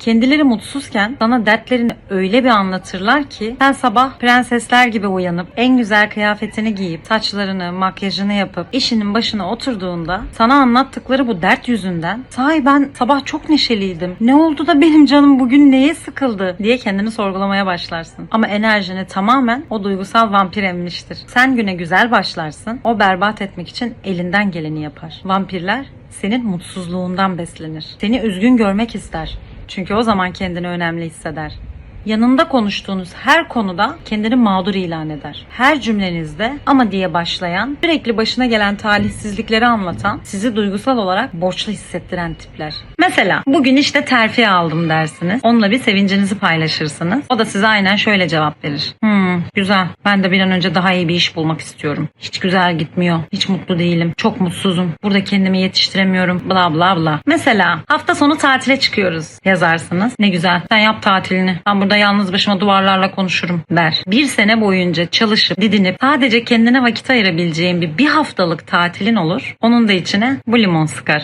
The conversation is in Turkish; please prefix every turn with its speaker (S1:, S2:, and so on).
S1: Kendileri mutsuzken sana dertlerini öyle bir anlatırlar ki sen sabah prensesler gibi uyanıp en güzel kıyafetini giyip saçlarını, makyajını yapıp işinin başına oturduğunda sana anlattıkları bu dert yüzünden sahi ben sabah çok neşeliydim. Ne oldu da benim canım bugün neye sıkıldı diye kendini sorgulamaya başlarsın. Ama enerjini tamamen o duygusal vampir emmiştir. Sen güne güzel başlarsın. O berbat etmek için elinden geleni yapar. Vampirler senin mutsuzluğundan beslenir. Seni üzgün görmek ister. Çünkü o zaman kendini önemli hisseder. Yanında konuştuğunuz her konuda kendini mağdur ilan eder. Her cümlenizde ama diye başlayan, sürekli başına gelen talihsizlikleri anlatan, sizi duygusal olarak borçlu hissettiren tipler. Mesela bugün işte terfi aldım dersiniz. Onunla bir sevincinizi paylaşırsınız. O da size aynen şöyle cevap verir. Hmm, güzel. Ben de bir an önce daha iyi bir iş bulmak istiyorum. Hiç güzel gitmiyor. Hiç mutlu değilim. Çok mutsuzum. Burada kendimi yetiştiremiyorum. Bla bla bla. Mesela hafta sonu tatile çıkıyoruz yazarsınız. Ne güzel. Sen yap tatilini. Ben burada yalnız başıma duvarlarla konuşurum der. Bir sene boyunca çalışıp didinip sadece kendine vakit ayırabileceğin bir bir haftalık tatilin olur. Onun da içine bu limon sıkar.